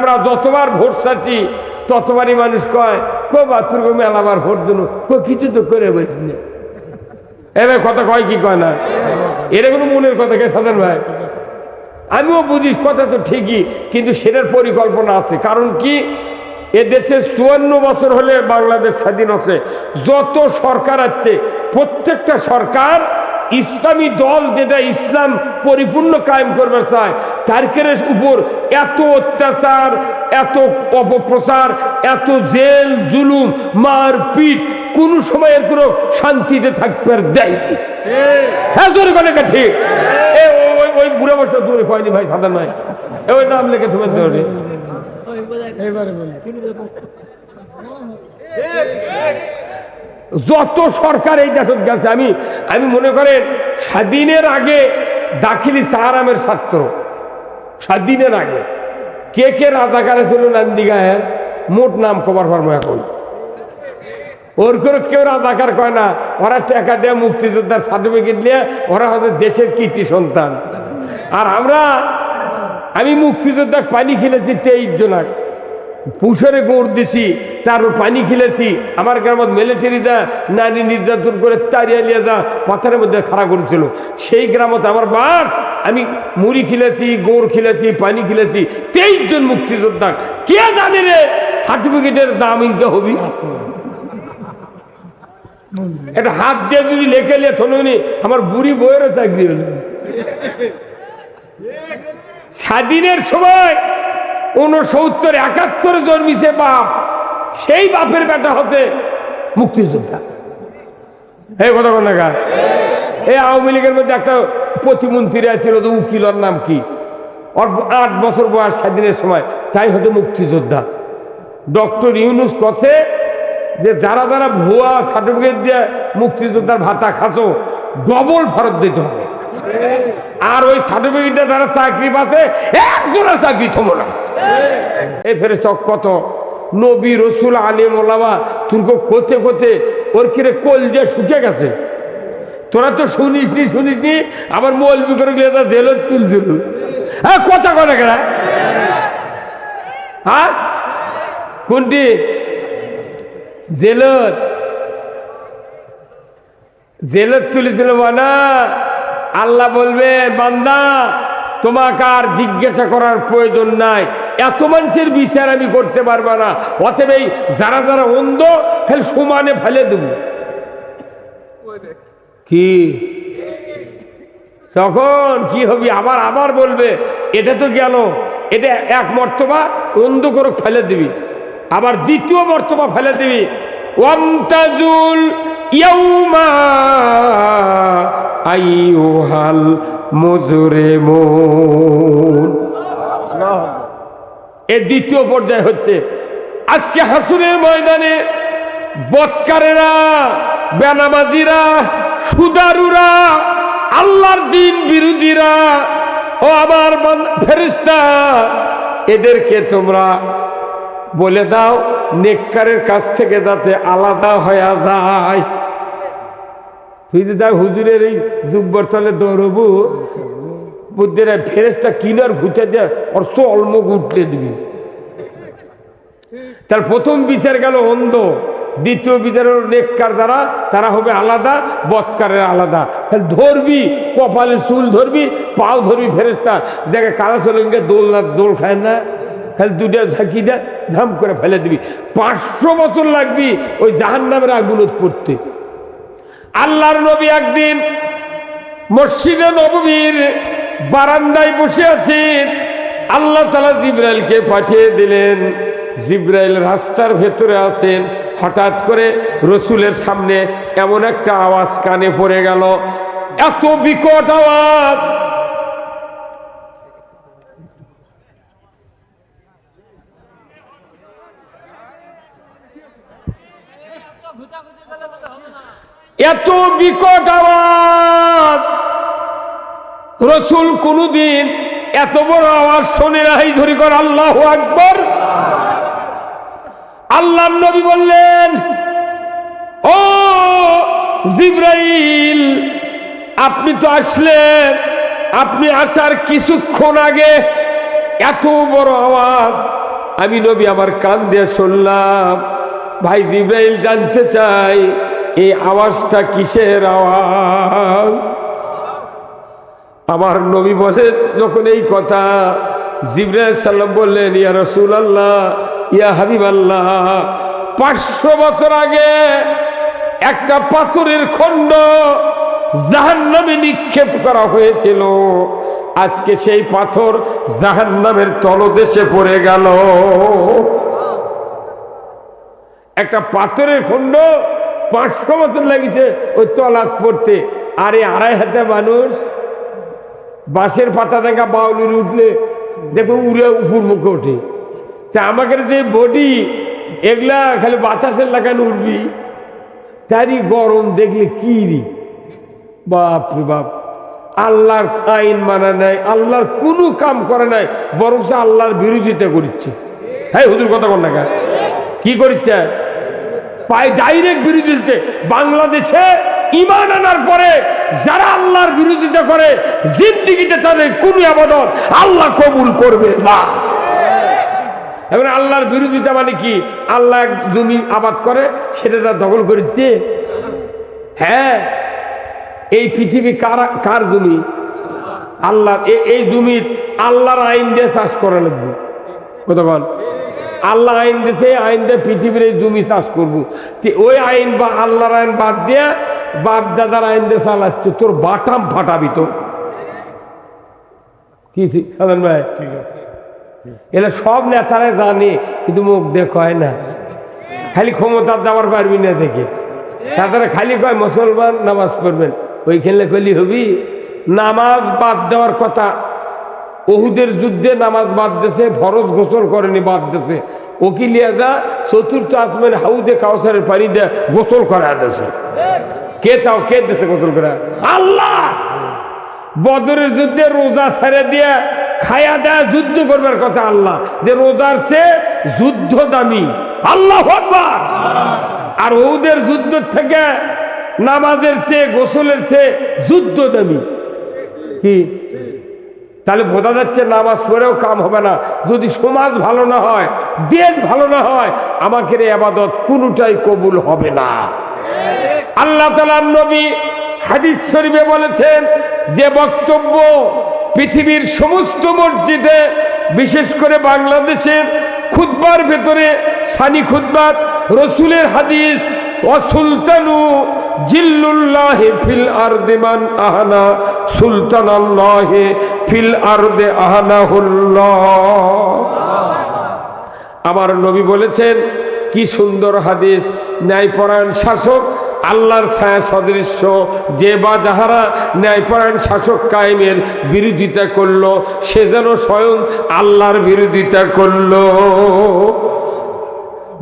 আমরা যতবার ভোট চাচ্ছি, ততবারই মানুষ কয়, কো বাথরুম মেলাবার ভোট দিল কো কিছু তো করে বলছি না এবার কথা কয় কি কয় না? এটা কোনো মনের কথা কে সাধারণ ভাই? আমিও বুঝি কথা তো ঠিকই, কিন্তু সেটার পরিকল্পনা আছে। কারণ কি? এদেশে চুয়ান্ন বছর হলে বাংলাদেশ স্বাধীন হচ্ছে। যত সরকার আছে, প্রত্যেকটা সরকার ইসলামী দল যেটা ইসলাম পরিপূর্ণ কায়েম করবে চায় তারকের উপর এত অত্যাচার এত অপপ্রচার এত জেল জুলুম মারপিট কোন সময়ের কোনো শান্তিতে থাকতে দেয়নি হ্যাঁ জোরে করে ঠিক? এ ওই ওই বুড়ো বছর দূরে কয়নি ভাই সাদা নয় এ ওই নাম লেখে তুমি ধরে এইবারে বলি যত সরকার এই দেশত গেছে, আমি আমি মনে করেন, স্বাধীনের আগে দাখিলি সাহারামের ছাত্র। স্বাধীনের আগে। কে কে রাজাকারে ছিল নান্দিগায় মোট নাম কবার পারব এখন ওর করে কেউ রাজাকার কয় না, ওরা টাকা দেয় মুক্তিযোদ্ধার সার্টিফিকেট নিয়ে ওরা হচ্ছে দেশের কীর্তি সন্তান। আর আমরা, আমি মুক্তিযোদ্ধা পানি খেলেছি তেইশ জনাক। পুষরে গোড় দিছি তারপর পানি খেলেছি, আমার গ্রামত মিলিটারি দা নারী নির্যাতন করে তারিয়া লিয়ে দা পাথরের মধ্যে খাড়া করেছিল। সেই গ্রামত আমার বাস আমি মুড়ি খেলেছি, গোড় খেলেছি, পানি খেলেছি, তেইশ জন মুক্তিযোদ্ধা। কে জানে রে সার্টিফিকেটের দাম ইনকে হবি? এটা হাত দিয়ে যদি লেখে লিয়ে থনুনি আমার বুড়ি বইয়েরও চাকরি হলো। স্বাধীনের সময় উনসত্তর একাত্তরে জন্মিছে বাপ। সেই বাপের বেটা হতে মুক্তিযোদ্ধা। এই কথা কোন এই আওয়ামী লীগের মধ্যে একটা প্রতিমন্ত্রী আছিল, তো উকিলর নাম কি? আট বছর বয়স স্বাধীনের সময়, তাই হতে মুক্তিযোদ্ধা। ডক্টর ইউনুস কছে যে যারা যারা ভুয়া সার্টিফিকেট দিয়ে মুক্তিযোদ্ধার ভাতা খাচো ডবল ফেরত দিতে হবে। আর ওই সার্টিফিকেটে যারা চাকরি পাচ্ছে, একজনের চাকরি থমো না। এই ফেরে কত? নবী রসুল আলিম ওলামা তুর্ক কোতে কোতে ওর কিরে কোল যে শুকে গেছে? তোরা তো শুনিস নি শুনিস নি, আবার মলবি করে গেলে তা জেলত তুলছিল হ্যাঁ কথা কথা কেনা? হ্যাঁ? কোনটি? জেলত জেলত তুলেছিল বানা আল্লাহ বলবেন বান্দা, তোমাকে আর জিজ্ঞাসা করার প্রয়োজন নাই। এত মানুষের বিচার আমি করতে পারব না। অতএব এই যারা যারা অন্ধ ফেল সমানে ফেলে দেব। কি? তখন কি হবি? আবার আবার বলবে, এটা তো গেল। এটা এক মর্তবা, অন্ধ করে ফেলে দিবি। আবার দ্বিতীয় মর্তবা ফেলে দিবি। ওয়ামতাজুল ইয়াউমা আইয়ুহাল মুজরিমুন। এর দ্বিতীয় পর্যায়ে হচ্ছে, আজকে হাসুরের ময়দানে বৎকারেরা, বেনামাজিরা, সুদারুরা, আল্লাহর দিন বিরোধীরা ও আমার ফেরিস্তা এদেরকে তোমরা বলে দাও, নেককারের কাছ থেকে যাতে আলাদা হয়ে যায়। তুই যদি হুজুরের এই যুগবর তলে দৌড়বু, বুদ্ধের ফেরেস্তা কিনার ঘুচে দেয় ওর চলমুখ উঠলে দিবি। তার প্রথম বিচার গেল অন্ধ, দ্বিতীয় বিচারের নেককার দ্বারা তারা হবে আলাদা, বৎকারের আলাদা। তাহলে ধরবি, কপালে চুল ধরবি, পাও ধরবি ফেরেস্তা দেখে কারা চলে গিয়ে দোল না, দোল খায় না। খালি দুটা ঝাঁকি দেয় ধাম করে ফেলে দিবি। পাঁচশো বছর লাগবি ওই জাহান নামের আগুনত পড়তে। আল্লাহর নবী একদিন মসজিদে নবীর বারান্দায় বসে আছেন আল্লাহ তালা জিব্রাইলকে পাঠিয়ে দিলেন। জিব্রাইল রাস্তার ভেতরে আছেন। হঠাৎ করে রসুলের সামনে এমন একটা আওয়াজ কানে পড়ে গেল। এত বিকট আওয়াজ। এত বিকট আওয়াজ। রসুল কোনদিন এত বড় আওয়াজ শোনে নাই, ধরি কর, আল্লাহ আকবর। আল্লাহ নবী বললেন, ও জিব্রাইল, আপনি তো আসলেন। আপনি আসার কিছুক্ষণ আগে এত বড় আওয়াজ। আমি নবী আমার কান দিয়ে শুনলাম। ভাই জিব্রাইল জানতে চাই এই আওয়াজটা কিসের আওয়াজ? আমার নবী বলে, যখন এই কথা জিব্রাইল সাল্লাম বললেন, ইয়া রসুল আল্লাহ ইয়া হাবিব আল্লাহ পাঁচশো বছর আগে একটা পাথরের খণ্ড জাহান্নামে নিক্ষেপ করা হয়েছিল। আজকে সেই পাথর জাহান্নামের তলদেশে পড়ে গেল। একটা পাথরের খণ্ড পাঁচশো বছর লাগিছে ওই তলাত পড়তে। আর আড়াই হাতে মানুষ বাঁশের পাতা দেখা বাউলির উঠলে দেখো উড়ে উপর মুখে ওঠে। তা আমাকে যে বডি এগুলা খালি বাতাসের লাগানো উঠবি তারই গরম দেখলে কি রি? বাপ রে বাপ। আল্লাহর আইন মানা নাই, আল্লাহর কোনো কাম করে নাই, বরং সে আল্লাহর বিরোধিতা করছে হ্যাঁ হুদুর কথা বল না? কি করছে পায় ডাইরেক্ট বিরোধিতা। বাংলাদেশে ইমান আনার পরে যারা আল্লাহর বিরোধিতা করে, জিন্দিগিতে তাদের কোন আবাদত আল্লাহ কবুল করবে না। এবার আল্লাহর বিরোধিতা মানে কি? আল্লাহ জমি আবাদ করে, সেটা তার দখল করেছে হ্যাঁ এই পৃথিবী কার কার জমি? আল্লাহ এই জমি আল্লাহর আইন দিয়ে চাষ করা লাগবে। কতক্ষণ আল্লাহ আইন দিছে আইন দিয়ে পৃথিবীর এই জমি চাষ করব। ওই আইন বা আল্লাহর আইন বাদ দিয়ে বাপ দাদার আইন দিয়ে চালাচ্ছে তোর বাটাম ফাটাবি তো। কি সাধন ভাই? ঠিক আছে। এরা সব নেতারা জানে কিন্তু মুখ দেখ হয় না। খালি ক্ষমতা দেওয়ার পারবি না দেখে। তারা খালি কয় মুসলমান নামাজ পড়বেন। ওই খেললে কলি হবি নামাজ বাদ দেওয়ার কথা ওহুদের যুদ্ধে নামাজ বাদ ফরজ গোসল করেনি বাদ ওকিলিয়া যা চতুর্থ আসমের হাউজে কাউসারের পানি দিয়ে গোসল করা দিয়েছে। কে তাও কে দিয়েছে গোসল করা আল্লাহ! বদরের যুদ্ধে রোজা ছেড়ে দিয়ে খায়া দেয়া যুদ্ধ করবার কথা আল্লাহ। যে রোজার চেয়ে যুদ্ধ দামি। আল্লাহ আর ওদের যুদ্ধ থেকে নামাজের চেয়ে গোসলের চেয়ে যুদ্ধ দামি। কি? তাহলে বোঝা যাচ্ছে নামাজ পড়েও কাম হবে না। যদি সমাজ ভালো না হয়, দেশ ভালো না হয়, আমাকে রে আবাদত কোনোটাই কবুল হবে না। আল্লাহ তালার নবী হাদিস শরীফে বলেছেন যে বক্তব্য পৃথিবীর সমস্ত মসজিদে, বিশেষ করে বাংলাদেশের খুদ্বার ভেতরে সানি খুদ্বার রসুলের হাদিস অসুলতানু জিল্লুল্লাহে ফিল আরদিমান আহানা সুলতান আল্লাহে ফিল আরদে আহানা আমার নবী বলেছেন, কি সুন্দর হাদিস, ন্যায়পরায়ণ শাসক, আল্লাহর ছায়া সদৃশ্য, যে বা যাহারা ন্যায়পরায়ণ শাসক কায়েমের বিরোধিতা করল, সে যেন স্বয়ং আল্লাহর বিরোধিতা করল।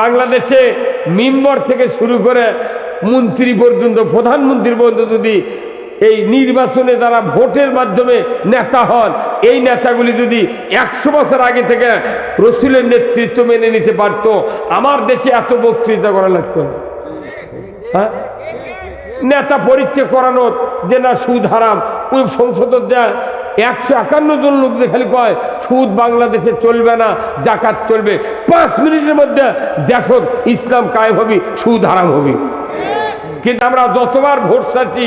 বাংলাদেশে মিম্বর থেকে শুরু করে মন্ত্রী পর্যন্ত, প্রধানমন্ত্রী পর্যন্ত যদি এই নির্বাচনে যারা ভোটের মাধ্যমে নেতা হন, এই নেতাগুলি যদি একশো বছর আগে থেকে রসুলের নেতৃত্ব মেনে নিতে পারত, আমার দেশে এত বক্তৃতা করা লাগতো হ্যাঁ? নেতা পরীক্ষা করানো যে না সুদ হারাম, ওই সংসদ দেয় একশো একান্ন জন লোক খালি কয়, সুদ বাংলাদেশে চলবে না, জাকাত চলবে, পাঁচ মিনিটের মধ্যে দেশত ইসলাম কায়েম হবি, সুদ হারাম হবি। কিন্তু আমরা যতবার ভোট চাচ্ছি,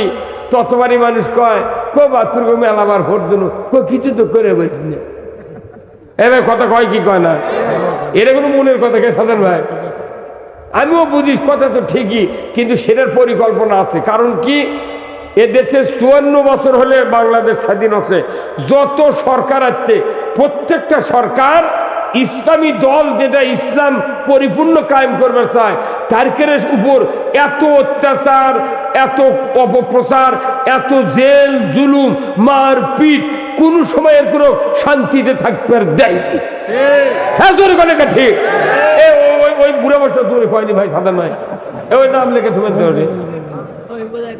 ততবারই মানুষ কয়, কো বাথরুম মেলাবার ভোট দিল কো কিছু তো করে না এবার কথা কয় কি কয় না? এটা কোনো মনের কথা কে সাধারণ ভাই? আমিও বুঝি কথা তো ঠিকই, কিন্তু সেটার পরিকল্পনা আছে। কারণ কি? এ এদেশে চুয়ান্ন বছর হলে বাংলাদেশ স্বাধীন হচ্ছে। যত সরকার আছে, প্রত্যেকটা সরকার ইসলামী দল যেটা ইসলাম পরিপূর্ণ কায়েম করবে চায় তারকের উপর এত অত্যাচার এত অপপ্রচার এত জেল জুলুম মারপিট কোনো সময়ের কোনো শান্তিতে থাকতে দেয়নি হ্যাঁ জোরে করে ঠিক? এ ওই ওই বুড়ে বসে দূরে কয়নি ভাই সাদা নয় ওই নাম লেখে তুমি ধরে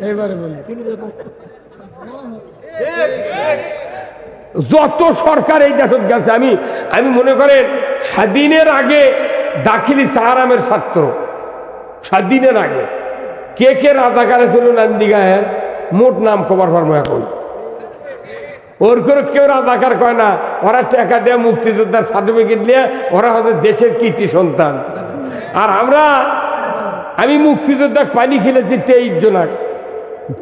এইবারে বলি। যত সরকার এই দেশত গেছে, আমি আমি মনে করেন, স্বাধীনের আগে দাখিলি সাহারামের ছাত্র। স্বাধীনের আগে। কে কে রাজাকারে ছিল নান্দিগায়ের মোট নাম কবার পারব এখন ওর করে কেউ রাজাকার কয় না, ওরা টাকা দেয় মুক্তিযোদ্ধার সার্টিফিকেট নিয়ে ওরা হচ্ছে দেশের কীর্তি সন্তান। আর আমরা, আমি মুক্তিযোদ্ধা পানি খেলেছি তেইশ জনাক।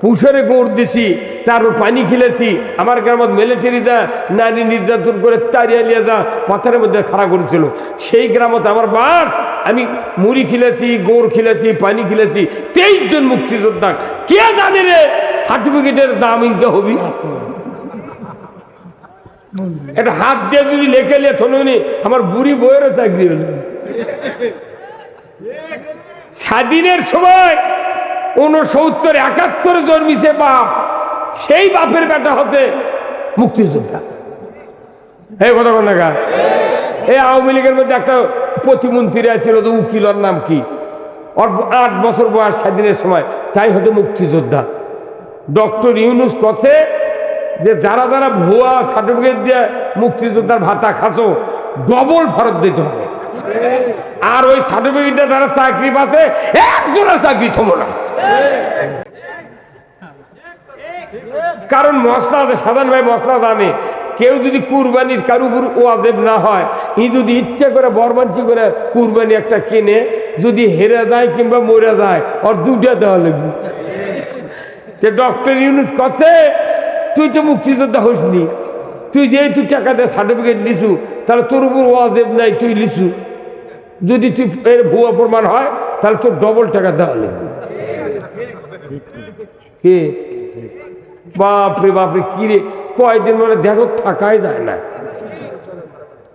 পুষরে গোড় দিছি তারপর পানি খেলেছি, আমার গ্রামত মিলিটারিটা নারী নির্যাতন করে তারিয়া লিয়ে যা, পাথরের মধ্যে খাড়া করেছিল। সেই গ্রামত আমার বাস আমি মুড়ি খেলেছি, গোড় খেলেছি, পানি খেলেছি তেইশ জন মুক্তিযোদ্ধা। কে জানে রে সার্টিফিকেটের দাম ইনকে হবি? এটা হাত দিয়ে যদি লেখে লিয়ে থনুনি আমার বুড়ি বইয়েরও চাকরি হলো। স্বাধীনের সময় উনসত্তর একাত্তরে জন্মিছে বাপ, সেই বাপের বেটা হতে মুক্তিযোদ্ধা। এই কথা কোন দেখা এই আওয়ামী লীগের মধ্যে একটা প্রতিমন্ত্রী আছিল তো উকিলর নাম কি? আট বছর বয়স স্বাধীনের সময়, তাই হতে মুক্তিযোদ্ধা। ডক্টর ইউনুস কছে যে যারা যারা ভুয়া সার্টিফিকেট দিয়ে মুক্তিযোদ্ধার ভাতা খাচো ডবল ফেরত দিতে হবে। আর ওই সার্টিফিকেটটা যারা চাকরি পাচ্ছে, একজনের চাকরি থমো না। কারণ মশলা আছে, সাধারণ ভাই মশলা জানে। কেউ যদি কুরবানির কারু উপর ওয়াজেব না হয়, ই যদি ইচ্ছে করে বরবাঞ্চি করে কুরবানি একটা কিনে, যদি হেরে যায় কিংবা মরে যায়, ওর দুটা দেওয়া লাগবে। যে ডক্টর ইউনুস কছে, তুই তো মুক্তিযোদ্ধা হসনি, তুই যেহেতু টাকা দিয়ে সার্টিফিকেট লিছু, তাহলে তোর উপর ওয়াজেব নাই, তুই লিছু। যদি তুই এর ভুয়া প্রমাণ হয়, তাহলে তোর ডবল টাকা দেওয়া লাগবে। কে? বাপরে বাপরে, কি রে? কয়দিন মানে দেখো থাকাই যায় না।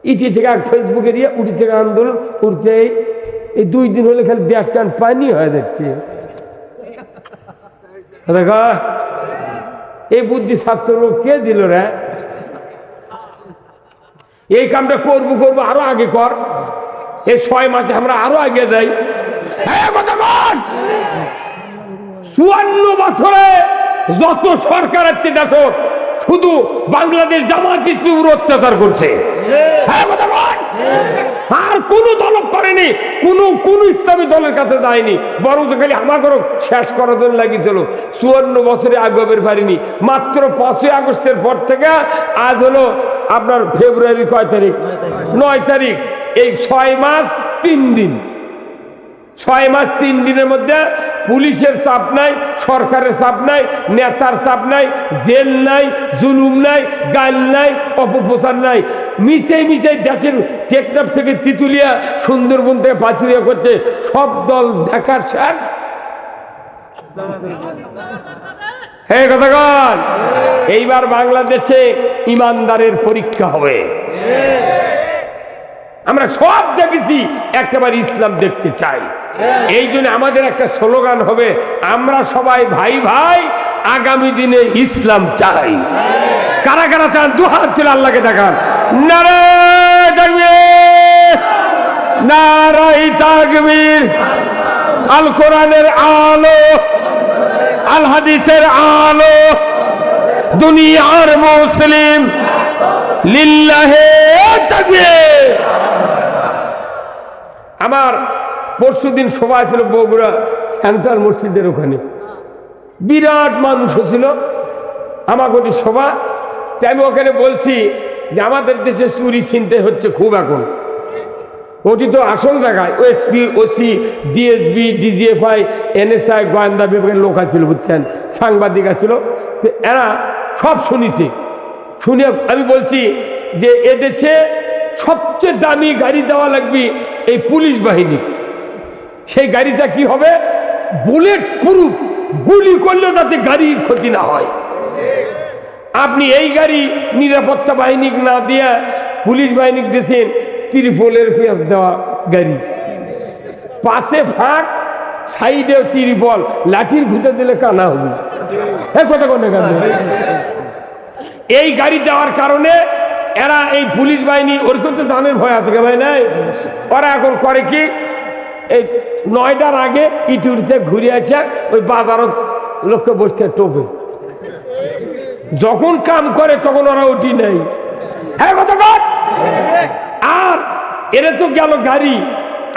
ইটি থেকে এক ফেসবুকে দিয়ে উঠি থেকে আন্দোলন উঠতে এই- দুই দিন হলে খালি দেশ কান পানি হয়ে যাচ্ছে। দেখা, এই বুদ্ধি ছাত্র লোক কে দিল রে? এই কামটা করব করব, আরও আগে কর। এই ছয় মাসে আমরা আরও আগে যাই। কথা। চুয়ান্ন বছরে যত সরকার আছে দেখো শুধু বাংলাদেশ জামাত ইসলামের অত্যাচার করছে। হ্যাঁ। আর কোন দল করেনি, কোন কোন ইসলামী দলের কাছে যায়নি। বরং খালি আমাদেরও শেষ করার জন্য লাগিয়েছিল। চুয়ান্ন বছরে আগবের পারিনি মাত্র পাঁচই আগস্টের পর থেকে আজ হলো আপনার ফেব্রুয়ারি কয় তারিখ? নয় তারিখ। এই ছয় মাস, তিন দিন। ছয় মাস, তিন দিনের মধ্যে পুলিশের চাপ নাই, সরকারের চাপ নাই, নেতার চাপ নাই, জেল নাই, জুলুম নাই, গাল নাই, অপপ্রচার নাই। মিশে মিশে দেশের টেকনাফ থেকে তিতুলিয়া, সুন্দরবন থেকে পাচুরিয়া করছে, সব দল দেখার স্যার। হে কথাগণ এইবার বাংলাদেশে ইমানদারের পরীক্ষা হবে। আমরা সব দেখেছি একটাবার ইসলাম দেখতে চাই। এই জন্য আমাদের একটা স্লোগান হবে, আমরা সবাই ভাই ভাই, আগামী দিনে ইসলাম চাই। কারা কারা চান? দু হাত তুলে আল্লাহকে দেখান। নারে নারাই আল কোরআনের আলো, আল হাদিসের আলো, দুনিয়ার মুসলিম, লিল্লাহে তাকবীর। আমার পরশু দিন সবাই ছিল বগুড়া সেন্ট্রাল মসজিদের ওখানে। বিরাট মানুষ ছিল আমার ওটি সভা। তাই আমি ওখানে বলছি যে আমাদের দেশে চুরি চিনতে হচ্ছে খুব এখন। ওটি তো আসল জায়গায় OSP OC DSB DGFI NSI গোয়েন্দা বিভাগের লোক আছিল, বুঝছেন? সাংবাদিক আছিল। তো এরা সব শুনিছে। শুনে আমি বলছি যে এদেশে সবচেয়ে দামি গাড়ি দেওয়া লাগবে এই পুলিশ বাহিনী। সেই গাড়িটা কি হবে? বুলেট প্রুফ গুলি করলেও যাতে গাড়ির ক্ষতি না হয়। আপনি এই গাড়ি নিরাপত্তা বাহিনী না দিয়া পুলিশ বাহিনী দিয়েছেন, ত্রিপলের পেঁয়াজ দেওয়া গাড়ি। পাশে ফাঁক, সাইডেও ত্রিপল। লাঠির ঘুটে দিলে কানা হবে। হ্যাঁ কথা কানা? এই গাড়ি দেওয়ার কারণে এরা এই পুলিশ বাহিনী ওরকম তো দানের ভয় আছে ভাই, নাই? ওরা এখন করে কি? এই নয়টার আগে ইটুরিতে ঘুরে আসে, ওই বাজারত লোককে বসতে টোপে। যখন কাম করে, তখন ওরা উঠি নেই হ্যাঁ আর এরা তো গেল গাড়ি।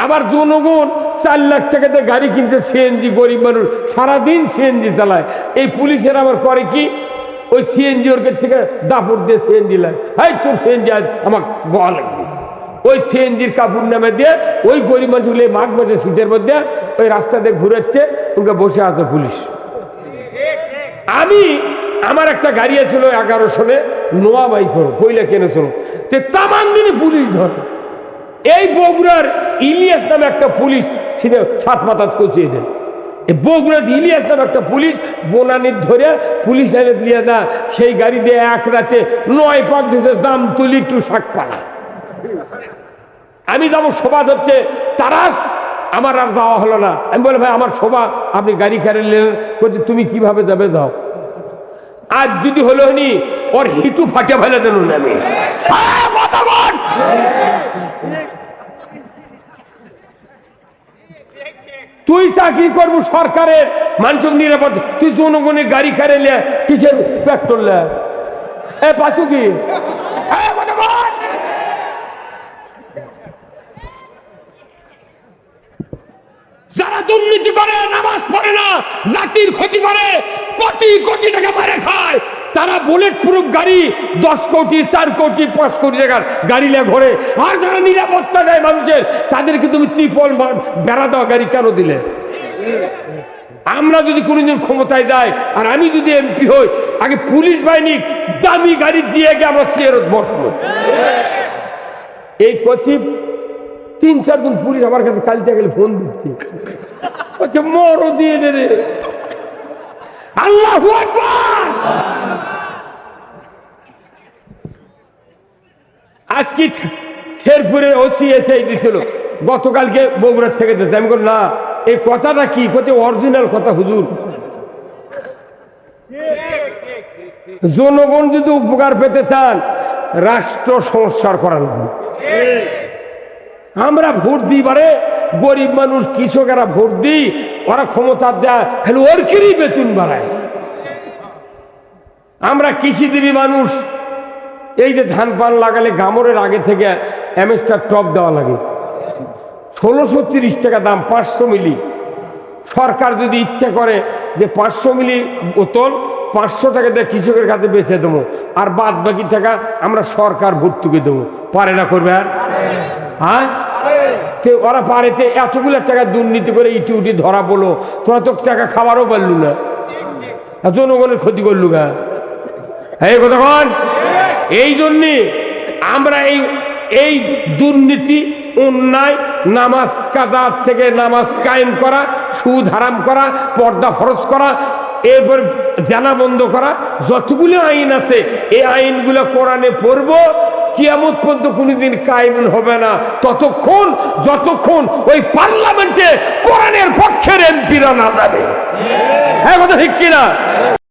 আবার জনগণ চার লাখ টাকাতে গাড়ি কিনতে সিএনজি, গরিব মানুষ। সারাদিন সিএনজি চালায়। এই পুলিশের আবার করে কি? ওই সিএনজি ওর থেকে দাপড় দিয়ে সিএনজি লাগ এই তোর সিএনজি আজ আমার বল লাগবে। ওই সিএনজির কাপড় নামে দিয়ে, ওই গরিব মানুষগুলো মাঘ মাসে শীতের মধ্যে ওই রাস্তা দিয়ে ঘুরাচ্ছে, ওকে বসে আছে পুলিশ। আমি, আমার একটা গাড়ি ছিল এগারো সনে নোয়া বাই করো পইলে কিনেছিল তে তামান দিনে পুলিশ ধর। এই বগুড়ার ইলিয়াস নামে একটা পুলিশ সেটা সাত মাথাত কচিয়ে দেন বগুড়ার ইলিয়াস নামে একটা পুলিশ বোনানির ধরে পুলিশ লাইনে দিয়ে না সেই গাড়ি দিয়ে এক রাতে নয় পাক দিয়েছে দাম তুলি একটু শাক পালা। আমি যাব শোভা হচ্ছে তারাস, আমার আর যাওয়া হলো না। আমি বলে ভাই, আমার শোভা আপনি গাড়ি কারে নিলেন। বলছে তুমি কীভাবে যাবে যাও? আজ যদি হলো নি ওর হিটু ফাটে ফেলে দেন আমি আহ, কথা বল! তুই চাকরি করব সরকারের, মানুষের নিরাপদ, তুই জনগণের গাড়ি কারে লে কিসের পেট্রোল লে? এ পাচু কি! যারা দুর্নীতি করে, নামাজ পড়ে না, জাতির ক্ষতি করে, কোটি কোটি টাকা মারে খায়। তারা বুলেট প্রুফ গাড়ি দশ কোটি, চার কোটি, পাঁচ কোটি টাকার গাড়ি নিয়ে ঘোরে। আর যারা নিরাপত্তা দেয় মানুষের, তাদেরকে তুমি ত্রিপল বেড়া দেওয়া গাড়ি কেন দিলে? আমরা যদি কোনোদিন ক্ষমতায় যাই, আর আমি যদি এমপি হই, আগে পুলিশ বাহিনী দামি গাড়ি দিয়ে গিয়ে আমরা চেয়ারত বসবো। এই কচিপ তিন চারজন পুলিশ আমার কাছে কালতে গেলে ফোন দিচ্ছে। মরও দিয়ে দে রে। আল্লাহ আজকে শেরপুরের ওসি এসে দিছিল। গতকালকে বগুড়ার থেকে দিচ্ছে আমি বলি না, এই কথাটা কি? কোথায় অরিজিনাল কথা, হুজুর। জনগণ যদি উপকার পেতে চান, রাষ্ট্র সংস্কার করা আমরা ভোট দিই গরিব মানুষ কৃষকেরা ভোট দিই, ওরা ক্ষমতা দেয়, খালি ওর কিরি বেতন বাড়ায়। আমরা কৃষিজীবী মানুষ, এই যে ধান পান লাগালে গামরের আগে থেকে অ্যামেস্টার টপ দেওয়া লাগে। ষোলোশো তিরিশ টাকা দাম, পাঁচশো মিলি। সরকার যদি ইচ্ছা করে যে পাঁচশো মিলি বোতল, পাঁচশো টাকা দিয়ে কৃষকের কাছে বেচে দেবো, আর বাদ বাকি টাকা আমরা সরকার ভর্তুকি দেবো। পারে না করবে আর? হ্যাঁ? ওরা পারেতে এতগুলো টাকা দুর্নীতি করে ইটি উটি ধরা বলো তোরা তো টাকা খাবারও পারলু না। আর জনগণের ক্ষতি করলু গা। এই কতক্ষণ এই জন্যে আমরা এই এই দুর্নীতি, অন্যায়, নামাজ কাদা থেকে নামাজ কায়েম করা, সুদ হারাম করা, পর্দা ফরজ করা, এরপর জানা বন্ধ করা, যতগুলো আইন আছে, এই আইনগুলো কোরআনে পড়ব কিয়ামত পর্যন্ত কোনোদিন কায়েম হবে না। ততক্ষণ, যতক্ষণ ওই পার্লামেন্টে কোরআনের পক্ষের এমপিরা না যাবে। হ্যাঁ কথা ঠিক কিনা?